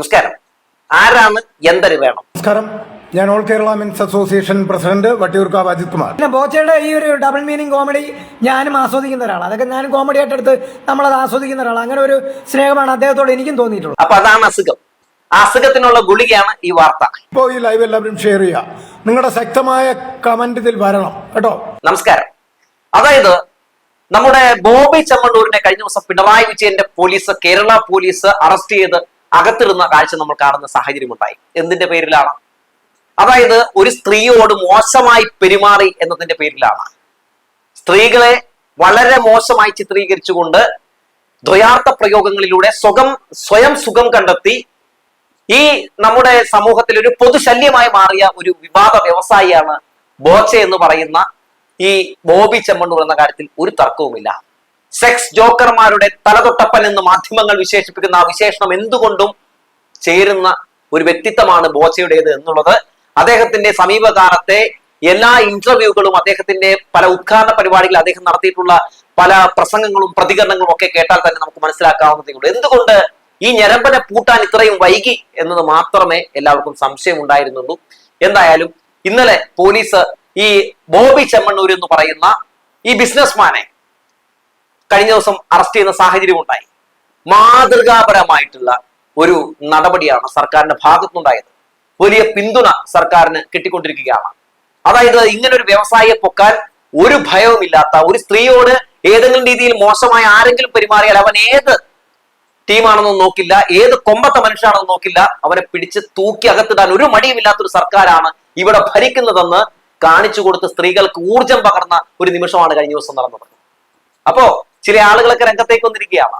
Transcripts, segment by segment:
നമസ്കാരം. ആരാണ് എന്തൊരു വേണം? നമസ്കാരം. ഞാൻ all Kerala men's association president Vattiyoorkavu Ajith Kumar. പിന്നെ ബോച്ചയുടെ ഈ ഒരു ഡബിൾ മീനിങ് കോമഡി ഞാനും ആസ്വദിക്കുന്ന ഒരാളാണ് അതൊക്കെ ഞാനും കോമഡി ആയിട്ട് എടുത്ത് നമ്മളത് ആസ്വദിക്കുന്ന ഒരാളാണ് അങ്ങനെ ഒരു സ്നേഹമാണ് അദ്ദേഹത്തോട് എനിക്കും തോന്നിയിട്ടുള്ളത്. അപ്പൊ അതാണ് അസുഖം. അസുഖത്തിനുള്ള ഗുളികയാണ് ഈ വാർത്ത. ഇപ്പോ ഈ ലൈവ് എല്ലാവരും ഷെയർ ചെയ്യുക. നിങ്ങളുടെ ശക്തമായ കമന്റ് ഇതിൽ വരണം. കേട്ടോ? നമസ്കാരം. അതായത് നമ്മുടെ ബോബി ചമ്മണ്ടൂരിനെ കഴിഞ്ഞ ദിവസം പിണറായി വിജയന്റെ പോലീസ് കേരള പോലീസ് അറസ്റ്റ് ചെയ്ത് അകത്തിടുന്ന കാഴ്ച നമ്മൾ കാണുന്ന സാഹചര്യമുണ്ടായി എന്തിന്റെ പേരിലാണ്? അതായത് ഒരു സ്ത്രീയോട് മോശമായി പെരുമാറി എന്നതിന്റെ പേരിലാണ്. സ്ത്രീകളെ വളരെ മോശമായി ചിത്രീകരിച്ചുകൊണ്ട് ദ്വയാർത്ഥ പ്രയോഗങ്ങളിലൂടെ സ്വകം സ്വയം സുഖം കണ്ടെത്തി ഈ നമ്മുടെ സമൂഹത്തിൽ ഒരു പൊതുശല്യമായി മാറിയ ഒരു വിവാദ വ്യവസായിയാണ് ബോച്ചെ എന്ന് പറയുന്ന ഈ ബോബി ചെമ്മണ്ണൂർ എന്ന കാര്യത്തിൽ ഒരു തർക്കവുമില്ല. സെക്സ് ജോക്കർമാരുടെ തലതൊട്ടപ്പൻ എന്ന് മാധ്യമങ്ങൾ വിശേഷിപ്പിക്കുന്ന ആ വിശേഷണം എന്തുകൊണ്ടും ചേരുന്ന ഒരു വ്യക്തിത്വമാണ് ബോച്ചയുടേത് എന്നുള്ളത് അദ്ദേഹത്തിന്റെ സമീപകാലത്തെ എല്ലാ ഇന്റർവ്യൂകളും അദ്ദേഹത്തിന്റെ പല ഉദ്ഘാടന പരിപാടികളിൽ അദ്ദേഹം നടത്തിയിട്ടുള്ള പല പ്രസംഗങ്ങളും പ്രതികരണങ്ങളും ഒക്കെ കേട്ടാൽ തന്നെ നമുക്ക് മനസ്സിലാക്കാവുന്നതേ ഉള്ളൂ. എന്തുകൊണ്ട് ഈ ഞരമ്പനെ പൂട്ടാൻ ഇത്രയും വൈകി എന്നത് മാത്രമേ എല്ലാവർക്കും സംശയം ഉണ്ടായിരുന്നുള്ളൂ. എന്തായാലും ഇന്നലെ പോലീസ് ഈ ബോബി ചെമ്മണ്ണൂർ എന്ന് പറയുന്ന ഈ ബിസിനസ്മാനെ കഴിഞ്ഞ ദിവസം അറസ്റ്റ് ചെയ്യുന്ന സാഹചര്യം ഉണ്ടായി. മാതൃകാപരമായിട്ടുള്ള ഒരു നടപടിയാണ് സർക്കാരിന്റെ ഭാഗത്തുനിന്നുണ്ടായത്. വലിയ പിന്തുണ സർക്കാരിന് കിട്ടിക്കൊണ്ടിരിക്കുകയാണ്. അതായത് ഇങ്ങനെ ഒരു വ്യവസായിയെ പൊക്കാൻ ഒരു ഭയവുമില്ലാത്ത ഒരു സ്ത്രീയോട് ഏതെങ്കിലും രീതിയിൽ മോശമായ ആരെങ്കിലും പെരുമാറിയാൽ അവൻ ഏത് ടീമാണെന്ന് നോക്കില്ല ഏത് കൊമ്പത്ത മനുഷ്യനാണെന്ന് നോക്കില്ല അവനെ പിടിച്ച് തൂക്കി അകത്തിടാൻ ഒരു മടിയുമില്ലാത്ത ഒരു സർക്കാരാണ് ഇവിടെ ഭരിക്കുന്നതെന്ന് കാണിച്ചു കൊടുത്ത് സ്ത്രീകൾക്ക് ഊർജം പകർന്ന ഒരു നിമിഷമാണ് കഴിഞ്ഞ ദിവസം നടന്നത്. അപ്പോ ചില ആളുകളൊക്കെ രംഗത്തേക്ക് വന്നിരിക്കുകയാണ്.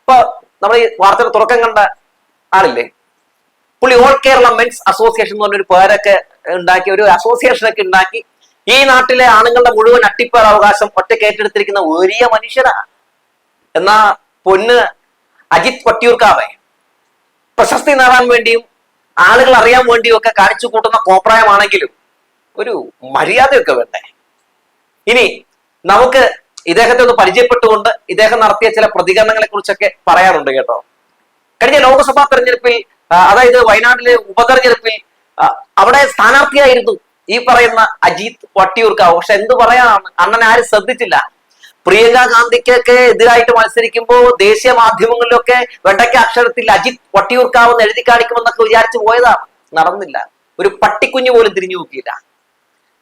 ഇപ്പൊ നമ്മൾ ഈ വാർത്തയുടെ തുറക്കം കണ്ട ആളില്ലേ? പുള്ളി ഓൾ കേരള മെൻസ് അസോസിയേഷൻ എന്ന് പറഞ്ഞൊരു പേരൊക്കെ ഉണ്ടാക്കി ഒരു അസോസിയേഷനൊക്കെ ഉണ്ടാക്കി ഈ നാട്ടിലെ ആണുങ്ങളുടെ മുഴുവൻ അട്ടിപ്പേർ അവകാശം ഒറ്റയ്ക്ക് ഏറ്റെടുത്തിരിക്കുന്ന വലിയ മനുഷ്യരാണ്. എന്നാ പൊന്ന് അജിത് വട്ടിയൂർക്കാവെ. പ്രശസ്തി നേടാൻ വേണ്ടിയും ആളുകൾ അറിയാൻ വേണ്ടിയും ഒക്കെ കാണിച്ചു കൂട്ടുന്ന കോപ്രായമാണെങ്കിലും ഒരു മര്യാദയൊക്കെ വേണ്ടേ? ഇനി നമുക്ക് ഇദ്ദേഹത്തെ ഒന്ന് പരിചയപ്പെട്ടുകൊണ്ട് ഇദ്ദേഹം നടത്തിയ ചില പ്രതികരണങ്ങളെ കുറിച്ചൊക്കെ പറയാറുണ്ട് കേട്ടോ. കഴിഞ്ഞ ലോക്സഭാ തെരഞ്ഞെടുപ്പിൽ അതായത് വയനാട്ടിലെ ഉപതെരഞ്ഞെടുപ്പിൽ അവിടെ സ്ഥാനാർത്ഥിയായിരുന്നു ഈ പറയുന്ന അജിത് വട്ടിയൂർക്കാവ്. പക്ഷെ എന്ത് പറയാനാണ്? അണ്ണൻ ആരും ശ്രദ്ധിച്ചില്ല. പ്രിയങ്ക ഗാന്ധിക്കൊക്കെ എതിരായിട്ട് മത്സരിക്കുമ്പോൾ ദേശീയ മാധ്യമങ്ങളിലൊക്കെ വെണ്ടയ്ക്ക അക്ഷരത്തിൽ അജിത് വട്ടിയൂർക്കാവ് എന്ന് എഴുതി കാണിക്കുമെന്നൊക്കെ വിചാരിച്ചു പോയതാണ്. നടന്നില്ല. ഒരു പട്ടിക്കുഞ്ഞു പോലും തിരിഞ്ഞു നോക്കിയില്ല.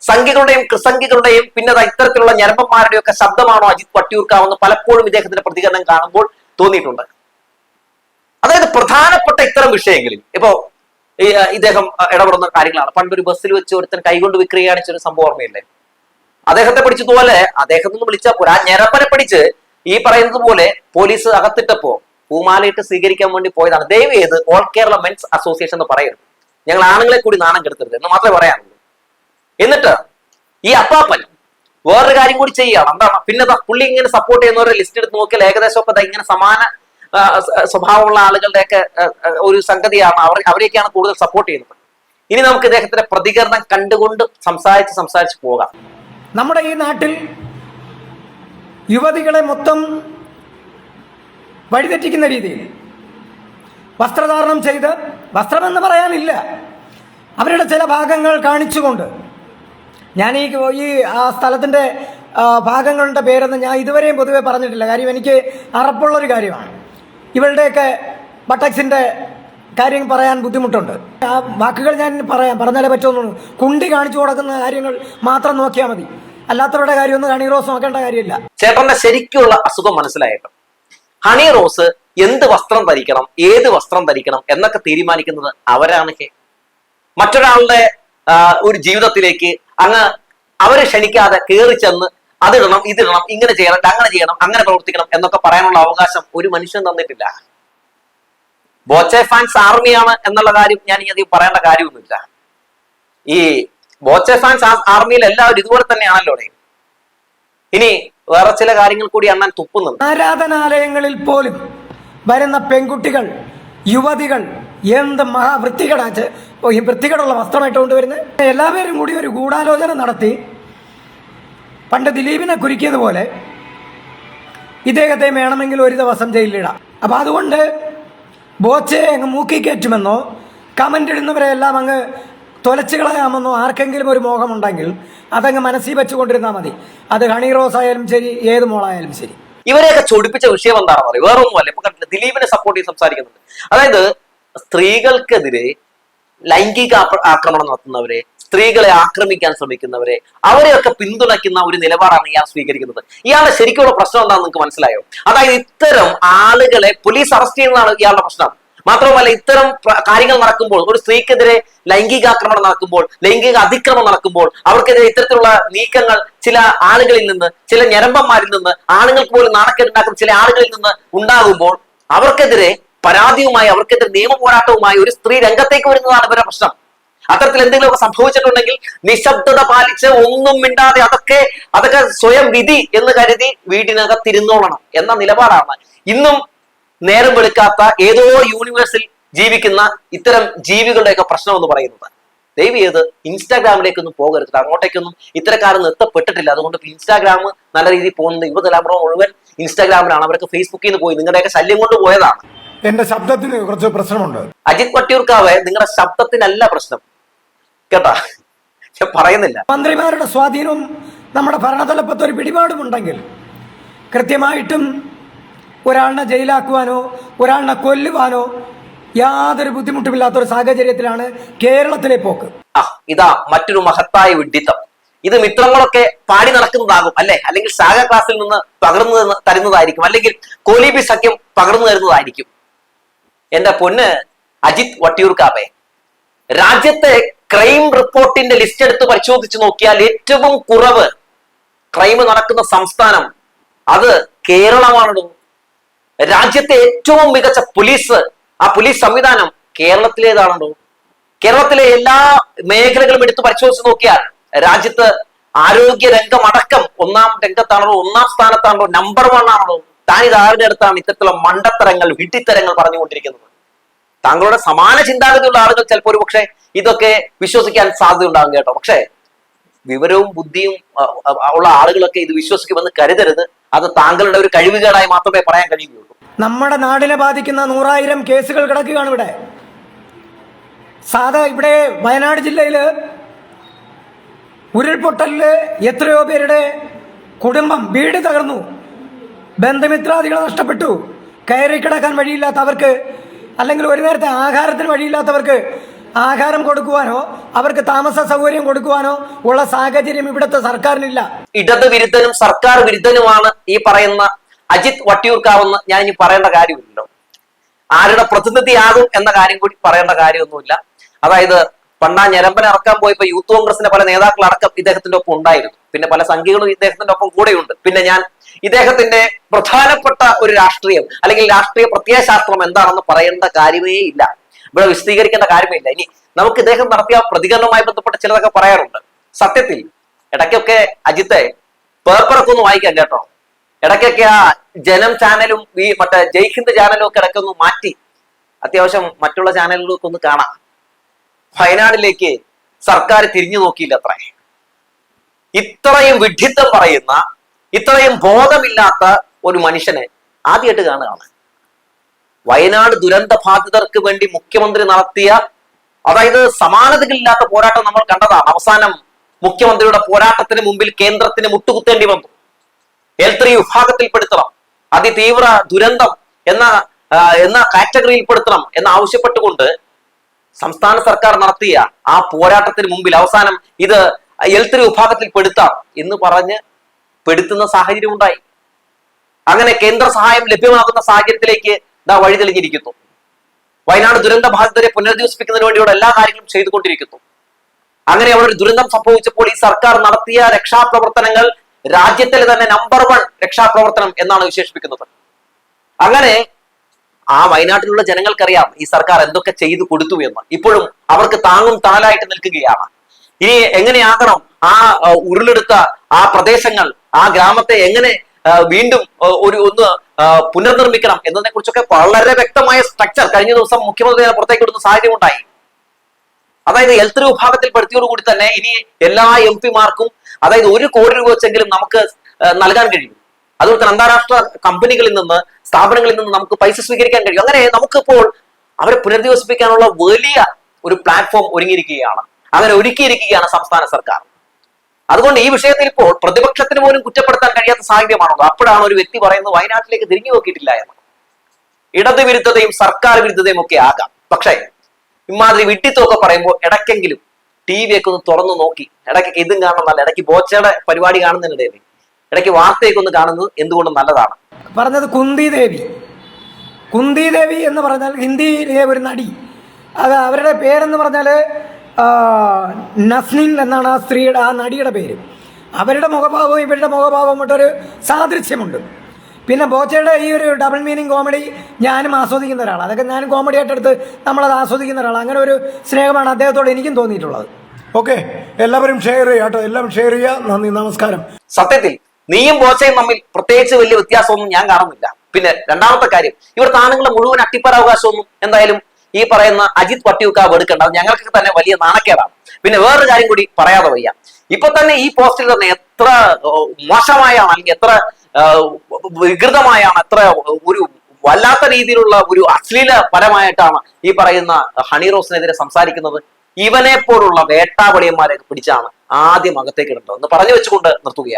സംഖ്യകളുടെയും കൃസംഖ്യകളുടെയും പിന്നെ ഇത്തരത്തിലുള്ള ഞരമ്പന്മാരുടെയും ഒക്കെ ശബ്ദമാണോ അജിത് വട്ടിയൂർക്കാവെന്ന് പലപ്പോഴും ഇദ്ദേഹത്തിന്റെ പ്രതികരണം കാണുമ്പോൾ തോന്നിയിട്ടുണ്ട്. അതായത് പ്രധാനപ്പെട്ട ഇത്തരം വിഷയങ്ങളിൽ ഇപ്പോ ഇദ്ദേഹം ഇടപെടുന്ന കാര്യങ്ങളാണ്. പണ്ടൊരു ബസ്സിൽ വെച്ച് ഒരുത്തൻ കൈകൊണ്ട് വിക്രി ചെറിയ സംഭവം ഓർമ്മയില്ലേ? അദ്ദേഹത്തെ പിടിച്ചതുപോലെ അദ്ദേഹത്തിൽ നിന്ന് വിളിച്ചാൽ പോരാ. ആ ഞരപ്പനെ പിടിച്ച് ഈ പറയുന്നത് പോലെ പോലീസ് അകത്തിട്ടപ്പോ പൂമാലയിട്ട് സ്വീകരിക്കാൻ വേണ്ടി പോയതാണ്. ദയവ് ചെയ്ത് ഓൾ കേരള മെൻസ് അസോസിയേഷൻ എന്ന് പറയരുത്. ഞങ്ങൾ ആണുങ്ങളെ കൂടി നാണം കെടുത്തരുത് എന്ന് മാത്രമേ പറയാനുള്ളൂ. എന്നിട്ട് ഈ അപ്പാപ്പൻ വേറൊരു കാര്യം കൂടി ചെയ്യുകയാണ്. എന്താണ്? പിന്നെ പുള്ളി ഇങ്ങനെ സപ്പോർട്ട് ചെയ്യുന്നവരുടെ ലിസ്റ്റ് എടുത്ത് നോക്കിയാൽ ഏകദേശം ഒക്കെ ഇങ്ങനെ സമാന സ്വഭാവമുള്ള ആളുകളുടെയൊക്കെ ഒരു സംഗതിയാണ് അവർ അവരെയൊക്കെയാണ് കൂടുതൽ സപ്പോർട്ട് ചെയ്യുന്നത്. ഇനി നമുക്ക് ഇദ്ദേഹത്തിന്റെ പ്രതികരണം കണ്ടുകൊണ്ട് സംസാരിച്ച് സംസാരിച്ച് പോകാം. നമ്മുടെ ഈ നാട്ടിൽ യുവതികളെ മൊത്തം വഴിതെറ്റിക്കുന്ന രീതിയിൽ വസ്ത്രധാരണം ചെയ്ത് വസ്ത്രമെന്ന് പറയാനില്ല. അവരുടെ ചില ഭാഗങ്ങൾ കാണിച്ചുകൊണ്ട് ഞാൻ ഈ ഈ ആ സ്ഥലത്തിന്റെ ഭാഗങ്ങളുടെ പേരൊന്നും ഞാൻ ഇതുവരെയും പൊതുവെ പറഞ്ഞിട്ടില്ല. കാര്യം എനിക്ക് അറപ്പുള്ളൊരു കാര്യമാണ്. ഇവളുടെയൊക്കെ ബട്ടക്സിന്റെ കാര്യം പറയാൻ ബുദ്ധിമുട്ടുണ്ട്. ആ വാക്കുകൾ ഞാൻ പറയാം. പറഞ്ഞാലേ പറ്റുമെന്നു കുണ്ടി കാണിച്ചു കൊടുക്കുന്ന കാര്യങ്ങൾ മാത്രം നോക്കിയാൽ മതി. അല്ലാത്തവരുടെ കാര്യമൊന്നും ഹണി റോസ് നോക്കേണ്ട കാര്യമില്ല. ചേട്ടന്റെ ശരിക്കുള്ള അസുഖം മനസ്സിലായിട്ടും ഹണി റോസ് എന്ത് വസ്ത്രം ധരിക്കണം ഏത് വസ്ത്രം ധരിക്കണം എന്നൊക്കെ തീരുമാനിക്കുന്നത് അവരാണ് മറ്റൊരാളുടെ ഒരു ജീവിതത്തിലേക്ക് അങ്ങ് അവരെ ക്ഷണിക്കാതെ കയറി ചെന്ന് അതിടണം ഇതിടണം ഇങ്ങനെ ചെയ്യണം അങ്ങനെ ചെയ്യണം അങ്ങനെ പ്രവർത്തിക്കണം എന്നൊക്കെ പറയാനുള്ള അവകാശം ഒരു മനുഷ്യൻ തന്നിട്ടില്ല. ബോച്ചെ ഫാൻസ് ആർമിയാണ് എന്നുള്ള കാര്യം ഞാൻ ഇനി അധികം പറയേണ്ട കാര്യമൊന്നുമില്ല. ഈ ബോച്ചെ ഫാൻസ് ആർമിയിൽ എല്ലാവരും ഇതുപോലെ തന്നെയാണല്ലോ ഇനി വേറെ ചില കാര്യങ്ങൾ കൂടി അണ്ണൻ തുപ്പുന്നുണ്ട്. ആരാധനാലയങ്ങളിൽ പോലും വരുന്ന പെൺകുട്ടികൾ യുവതികൾ എന്ത് മഹാവൃത്തികടാച്ച് ഓ ഈ വൃത്തികേടുള്ള വസ്ത്രമായിട്ട് കൊണ്ടുവരുന്നത്? എല്ലാവരും കൂടി ഒരു ഗൂഢാലോചന നടത്തി. പണ്ട് ദിലീപിനെ കുരുക്കിയതുപോലെ ഇദ്ദേഹത്തെ വേണമെങ്കിൽ ഒരു ദിവസം ജയിലിലിടാം. അപ്പോൾ അതുകൊണ്ട് ബോച്ചയെ അങ്ങ് മൂക്കി കയറ്റുമെന്നോ കമന്റ് ഇടുന്നവരെ എല്ലാം അങ്ങ് തൊലച്ചു കളയാമെന്നോ ആർക്കെങ്കിലും ഒരു മോഹമുണ്ടെങ്കിൽ അതങ്ങ് മനസ്സിൽ വെച്ചുകൊണ്ടിരുന്നാൽ മതി. അത് ഹണി റോസ് ആയാലും ശരി ഏത് മോളായാലും ശരി. ഇവരെയൊക്കെ ചൊടിപ്പിച്ച വിഷയം എന്താണെന്ന് അറിയാം? വേറെ ഒന്നുമല്ല ഇപ്പൊ ദിലീപിനെ സപ്പോർട്ട് ചെയ്ത് സംസാരിക്കുന്നുണ്ട്. അതായത് സ്ത്രീകൾക്കെതിരെ ലൈംഗിക ആക്രമണം നടത്തുന്നവരെ സ്ത്രീകളെ ആക്രമിക്കാൻ ശ്രമിക്കുന്നവരെ അവരെയൊക്കെ പിന്തുണയ്ക്കുന്ന ഒരു നിലപാടാണ് ഇയാൾ സ്വീകരിക്കുന്നത്. ഇയാളുടെ ശരിക്കുള്ള പ്രശ്നം എന്താണെന്ന് നിങ്ങൾക്ക് മനസ്സിലായോ? അതായത് ഇത്തരം ആളുകളെ പോലീസ് അറസ്റ്റ് ചെയ്യുന്നതാണ് ഇയാളുടെ പ്രശ്നം. മാത്രമല്ല ഇത്തരം കാര്യങ്ങൾ നടക്കുമ്പോൾ ഒരു സ്ത്രീക്കെതിരെ ലൈംഗികാക്രമണം നടക്കുമ്പോൾ ലൈംഗിക അതിക്രമം നടക്കുമ്പോൾ അവർക്കെതിരെ ഇത്തരത്തിലുള്ള നീക്കങ്ങൾ ചില ആളുകളിൽ നിന്ന് ചില ഞരമ്പന്മാരിൽ നിന്ന് ആണുങ്ങൾക്ക് പോലും നാണക്കേടുണ്ടാക്കുന്ന ചില ആളുകളിൽ നിന്ന് ഉണ്ടാകുമ്പോൾ അവർക്കെതിരെ പരാതിയുമായി അവർക്കെതിരെ നിയമ പോരാട്ടവുമായി ഒരു സ്ത്രീ രംഗത്തേക്ക് വരുന്നതാണ് ഇവരുടെ പ്രശ്നം. അത്തരത്തിൽ എന്തെങ്കിലുമൊക്കെ സംഭവിച്ചിട്ടുണ്ടെങ്കിൽ നിശബ്ദത പാലിച്ച് ഒന്നും മിണ്ടാതെ അതൊക്കെ അതൊക്കെ സ്വയം വിധി എന്ന് കരുതി വീടിനകത്തിരുന്നോളണം എന്ന നിലപാടാണ്. ഇന്നും നേരം വെളുക്കാത്ത ഏതോ യൂണിവേഴ്സിൽ ജീവിക്കുന്ന ഇത്തരം ജീവികളുടെയൊക്കെ പ്രശ്നം എന്ന് പറയുന്നത്. ദയവ് ചെയ്ത് ഇൻസ്റ്റാഗ്രാമിലേക്കൊന്നും പോകരുത് അങ്ങോട്ടേക്കൊന്നും ഇത്തരക്കാരൊന്നും എത്തപ്പെട്ടിട്ടില്ല. അതുകൊണ്ട് ഇൻസ്റ്റാഗ്രാം നല്ല രീതിയിൽ പോകുന്നത് യുവതലമുറ മുഴുവൻ ഇൻസ്റ്റാഗ്രാമിലാണ്. അവർക്ക് ഫേസ്ബുക്കിൽ നിന്ന് പോയി. നിങ്ങളുടെയൊക്കെ ശല്യം കൊണ്ട് പോയതാണ്. എന്റെ ശബ്ദത്തിന് കുറച്ച് പ്രശ്നമുണ്ട്. അജിത് വട്ടിയൂർക്കാവ് നിങ്ങളുടെ ശബ്ദത്തിനല്ല പ്രശ്നം. കേട്ടാ? ഞാൻ പറയുന്നില്ല. മന്ത്രിമാരുടെ സ്വാധീനവും നമ്മുടെ ഭരണതലപ്പത്ത് ഒരു പിടിപാടുമുണ്ടെങ്കിൽ കൃത്യമായിട്ടും ഒരാളിനെ ജയിലാക്കുവാനോ ഒരാളിനെ കൊല്ലുവാനോ യാതൊരു ബുദ്ധിമുട്ടുമില്ലാത്ത ഒരു സാഹചര്യത്തിലാണ് കേരളത്തിലെ പോക്ക്. ആ ഇതാ മറ്റൊരു മഹത്തായ വിഡ്ഢിത്തം. ഇത് മിത്രങ്ങളൊക്കെ പാടി നടക്കുന്നതാകും അല്ലെ? അല്ലെങ്കിൽ ശാഖ ക്ലാസ്സിൽ നിന്ന് പകർന്നു തരുന്നതായിരിക്കും. അല്ലെങ്കിൽ കോലീബി സഖ്യം പകർന്നു തരുന്നതായിരിക്കും. എന്റെ പൊന്ന് അജിത് വട്ടിയൂർക്കാവെ രാജ്യത്തെ ക്രൈം റിപ്പോർട്ടിന്റെ ലിസ്റ്റ് എടുത്ത് പരിശോധിച്ച് നോക്കിയാൽ ഏറ്റവും കുറവ് ക്രൈം നടക്കുന്ന സംസ്ഥാനം അത് കേരളമാണല്ലോ രാജ്യത്തെ ഏറ്റവും മികച്ച പോലീസ് ആ പോലീസ് സംവിധാനം കേരളത്തിലേതാണല്ലോ കേരളത്തിലെ എല്ലാ മേഖലകളും എടുത്ത് പരിശോധിച്ച് നോക്കിയാൽ രാജ്യത്ത് ആരോഗ്യ രംഗം അടക്കം ഒന്നാം രംഗത്താണല്ലോ ഒന്നാം സ്ഥാനത്താണല്ലോ നമ്പർ വൺ ആണല്ലോ. താൻ ഇത് ആരുടെ അടുത്താണ് ഇത്തരത്തിലുള്ള മണ്ടത്തരങ്ങൾ വിട്ടിത്തരങ്ങൾ പറഞ്ഞുകൊണ്ടിരിക്കുന്നത്? താങ്കളുടെ സമാന ചിന്താഗതിയുള്ള ആളുകൾ ചിലപ്പോൾ ഒരു പക്ഷേ ഇതൊക്കെ വിശ്വസിക്കാൻ സാധ്യത സാധ്യതയുണ്ടാകും കേട്ടോ. പക്ഷേ വിവരവും ബുദ്ധിയും ഉള്ള ആളുകളൊക്കെ ഇത് വിശ്വസിക്കുമെന്ന് കരുതരുത്. അത് താങ്കളുടെ ഒരു കഴിവുകേടായി മാത്രമേ പറയാൻ കഴിയുകയുള്ളൂ. നമ്മുടെ നാടിനെ ബാധിക്കുന്ന നൂറായിരം കേസുകൾ കിടക്കുകയാണ് ഇവിടെ. സാധാ ഇവിടെ വയനാട് ജില്ലയിൽ ഉരുൾപൊട്ടലിൽ എത്രയോ പേരുടെ കുടുംബം വീട് തകർന്നു. ബന്ധുമിത്രാദികൾ നഷ്ടപ്പെട്ടു. കയറി കിടക്കാൻ വഴിയില്ലാത്തവർക്ക് അല്ലെങ്കിൽ ഒരു നേരത്തെ ആഹാരത്തിന് വഴിയില്ലാത്തവർക്ക് ആഹാരം കൊടുക്കുവാനോ അവർക്ക് താമസ സൗകര്യം കൊടുക്കുവാനോ ഉള്ള സാഹചര്യം ഇവിടുത്തെ സർക്കാരിനില്ല. ഇടത് വിരുദ്ധനും സർക്കാർ വിരുദ്ധനുമാണ് ഈ പറയുന്ന അജിത് വട്ടിയൂർക്കാവെന്ന് ഞാൻ ഇനി പറയേണ്ട കാര്യമില്ലല്ലോ. ആരുടെ പ്രതിനിധിയാകും എന്ന കാര്യം കൂടി പറയേണ്ട കാര്യമൊന്നുമില്ല. അതായത് പണ്ടാ ഞരമ്പന ഇറക്കാൻ പോയപ്പോ യൂത്ത് കോൺഗ്രസിന്റെ പല നേതാക്കൾ അടക്കം ഇദ്ദേഹത്തിന്റെ ഒപ്പം ഉണ്ടായിരുന്നു. പിന്നെ പല സംഖ്യകളും ഇദ്ദേഹത്തിന്റെ ഒപ്പം കൂടെയുണ്ട്. പിന്നെ ഞാൻ ഇദ്ദേഹത്തിന്റെ പ്രധാനപ്പെട്ട ഒരു രാഷ്ട്രീയം അല്ലെങ്കിൽ രാഷ്ട്രീയ പ്രത്യയശാസ്ത്രം എന്താണെന്ന് പറയേണ്ട കാര്യമേ ഇല്ല. ഇവിടെ വിശദീകരിക്കേണ്ട കാര്യമേ ഇല്ല. ഇനി നമുക്ക് ഇദ്ദേഹം നടത്തിയ പ്രതികരണവുമായി ബന്ധപ്പെട്ട് ചിലതൊക്കെ പറയാറുണ്ട്. സത്യത്തിൽ ഇടയ്ക്കൊക്കെ അജിത്തെ പേപ്പറൊക്കെ ഒന്ന് വായിക്കാം കേട്ടോ. ഇടയ്ക്കൊക്കെ ആ ജനം ചാനലും ഈ മറ്റേ ജയ്ഹിന്ദ് ചാനലും ഒക്കെ ഇടയ്ക്കൊന്ന് മാറ്റി. അത്യാവശ്യം മറ്റുള്ള ചാനലുകളൊക്കെ ഒന്ന് കാണാം. വയനാടിലേക്ക് സർക്കാർ തിരിഞ്ഞു നോക്കിയില്ല അത്ര. ഇത്രയും വിഡ്ഢിത്തം പറയുന്ന ഇത്രയും ബോധമില്ലാത്ത ഒരു മനുഷ്യനെ ആദ്യമായിട്ട് കാണുകയാണ്. വയനാട് ദുരന്ത ബാധിതർക്ക് വേണ്ടി മുഖ്യമന്ത്രി നടത്തിയ അതായത് സമാനതകളില്ലാത്ത പോരാട്ടം നമ്മൾ കണ്ടതാണ്. അവസാനം മുഖ്യമന്ത്രിയുടെ പോരാട്ടത്തിന് മുമ്പിൽ കേന്ദ്രത്തിന് മുട്ടുകുത്തേണ്ടി വന്നു. എൽ ത്രീ വിഭാഗത്തിൽപ്പെടുത്തണം. അതിതീവ്ര ദുരന്തം എന്ന എന്ന കാറ്റഗറിയിൽപ്പെടുത്തണം എന്ന് ആവശ്യപ്പെട്ടുകൊണ്ട് സംസ്ഥാന സർക്കാർ നടത്തിയ ആ പോരാട്ടത്തിന് മുമ്പിൽ അവസാനം ഇത് എൽ ത്രീ വിഭാഗത്തിൽപ്പെടുത്താം എന്ന് പറഞ്ഞ് പെടുത്തുന്ന സാഹചര്യം ഉണ്ടായി. അങ്ങനെ കേന്ദ്ര സഹായം ലഭ്യമാകുന്ന സാഹചര്യത്തിലേക്ക് ഇതാ വഴിതെളിഞ്ഞിരിക്കുന്നു. വയനാട് ദുരന്ത ബാധിതരെ പുനരധിവസിപ്പിക്കുന്നതിന് വേണ്ടിയുള്ള എല്ലാ കാര്യങ്ങളും ചെയ്തുകൊണ്ടിരിക്കുന്നു. അങ്ങനെ അവിടെ ഒരു ദുരന്തം സംഭവിച്ചപ്പോൾ ഈ സർക്കാർ നടത്തിയ രക്ഷാപ്രവർത്തനങ്ങൾ രാജ്യത്തിലെ തന്നെ നമ്പർ വൺ രക്ഷാപ്രവർത്തനം എന്നാണ് വിശേഷിപ്പിക്കുന്നത്. അങ്ങനെ ആ വയനാട്ടിലുള്ള ജനങ്ങൾക്കറിയാം ഈ സർക്കാർ എന്തൊക്കെ ചെയ്തു കൊടുത്തു എന്ന്. ഇപ്പോഴും അവർക്ക് താങ്ങും തണലായിട്ട് നിൽക്കുകയാണ്. ഇനി എങ്ങനെയാകണം ആ, ഉരുളെടുത്ത ആ പ്രദേശങ്ങൾ ആ ഗ്രാമത്തെ എങ്ങനെ വീണ്ടും ഒരു ഒന്ന് പുനർനിർമ്മിക്കണം എന്നതിനെ കുറിച്ചൊക്കെ വളരെ വ്യക്തമായ സ്ട്രക്ചർ കഴിഞ്ഞ ദിവസം മുഖ്യമന്ത്രി പുറത്തേക്ക് വിടുന്ന സാഹചര്യം ഉണ്ടായി. അതായത് ഹെൽത്ത് വിഭാഗത്തിൽ പെടുത്തിയോടുകൂടി തന്നെ ഇനി എല്ലാ എം പിമാർക്കും അതായത് ഒരു കോടി രൂപ വെച്ചെങ്കിലും നമുക്ക് നൽകാൻ കഴിയും. അതുപോലെ തന്നെ അന്താരാഷ്ട്ര കമ്പനികളിൽ നിന്ന് സ്ഥാപനങ്ങളിൽ നിന്ന് നമുക്ക് പൈസ സ്വീകരിക്കാൻ കഴിയും. അങ്ങനെ നമുക്കിപ്പോൾ അവരെ പുനരധിവസിപ്പിക്കാനുള്ള വലിയ ഒരു പ്ലാറ്റ്ഫോം ഒരുങ്ങിയിരിക്കുകയാണ്. അങ്ങനെ ഒരുക്കിയിരിക്കുകയാണ് സംസ്ഥാന സർക്കാർ. അതുകൊണ്ട് ഈ വിഷയത്തിൽ ഇപ്പോൾ പ്രതിപക്ഷത്തിന് പോലും കുറ്റപ്പെടുത്താൻ കഴിയാത്ത സാഹചര്യമാണല്ലോ അപ്പോഴാണ് ഒരു വ്യക്തി പറയുന്നത് വയനാട്ടിലേക്ക് തിരിഞ്ഞു നോക്കിയിട്ടില്ല എന്ന്. ഇടത് വിരുദ്ധതയും സർക്കാർ വിരുദ്ധതയും ഒക്കെ ആകാം. പക്ഷേ ഇമാതിരി വിട്ടിത്തൊക്കെ പറയുമ്പോൾ ഇടയ്ക്കെങ്കിലും ടി വി ഒക്കെ ഒന്ന് തുറന്നു നോക്കി. ഇടയ്ക്കൊക്കെ ഇതും കാണുന്നല്ല ഇടയ്ക്ക് ബോച്ചയുടെ പരിപാടി കാണുന്നതിനിടയിൽ ഇടയ്ക്ക് വാർത്തയൊക്കെ ഒന്ന് കാണുന്നത് എന്തുകൊണ്ടും നല്ലതാണ്. പറഞ്ഞത് കുന്തി ദേവി കുന്തി ദേവി എന്ന് പറഞ്ഞാൽ ഹിന്ദിയിലെ ഒരു നടി. അത് അവരുടെ പേരെന്ന് പറഞ്ഞാൽ നസ്നിൻ എന്നാണ് ആ സ്ത്രീയുടെ ആ നടിയുടെ പേര്. അവരുടെ മുഖഭാവവും ഇവരുടെ മുഖഭാവവും ഇട്ടൊരു സാദൃശ്യമുണ്ട്. പിന്നെ ബോച്ചയുടെ ഈ ഒരു ഡബിൾ മീനിങ് കോമഡി ഞാനും ആസ്വദിക്കുന്ന ഒരാളാണ് അതൊക്കെ ഞാനും കോമഡി ആയിട്ട് എടുത്ത് നമ്മളത് ആസ്വദിക്കുന്ന ഒരാളാണ് അങ്ങനെ ഒരു സ്നേഹമാണ് അദ്ദേഹത്തോട് എനിക്കും തോന്നിയിട്ടുള്ളത്. ഓക്കെ എല്ലാവരും ഷെയർ ചെയ്യാട്ടോ കേട്ടോ. എല്ലാവരും ഷെയർ ചെയ്യുക. നന്ദി നമസ്കാരം. സത്യത്തിൽ നീയും ബോച്ചയും തമ്മിൽ പ്രത്യേകിച്ച് വലിയ വ്യത്യാസമൊന്നും ഞാൻ കാണുന്നില്ല. പിന്നെ രണ്ടാമത്തെ കാര്യം ഇവർ താനങ്ങളുടെ മുഴുവൻ അട്ടിപ്പരാവകാശമൊന്നും എന്തായാലും ഈ പറയുന്ന അജിത് പട്ടിയുക്കാവ് എടുക്കേണ്ടത് ഞങ്ങൾക്ക് തന്നെ വലിയ നാണക്കേടാണ്. പിന്നെ വേറൊരു കാര്യം കൂടി പറയാതെ വയ്യ. ഇപ്പൊ തന്നെ ഈ പോസ്റ്റിൽ തന്നെ എത്ര മോശമായാണ് അല്ലെങ്കിൽ എത്ര വികൃതമായാണ് എത്ര ഒരു വല്ലാത്ത രീതിയിലുള്ള ഒരു അശ്ലീല പരമായിട്ടാണ് ഈ പറയുന്ന ഹണി റോസിനെതിരെ സംസാരിക്കുന്നത്. ഇവനെ പോലുള്ള വേട്ടാവളിയന്മാരെ പിടിച്ചാണ് ആദ്യം അകത്തേക്ക് ഇടുന്നത് എന്ന് പറഞ്ഞു വെച്ചുകൊണ്ട് നിർത്തുകയാണ്.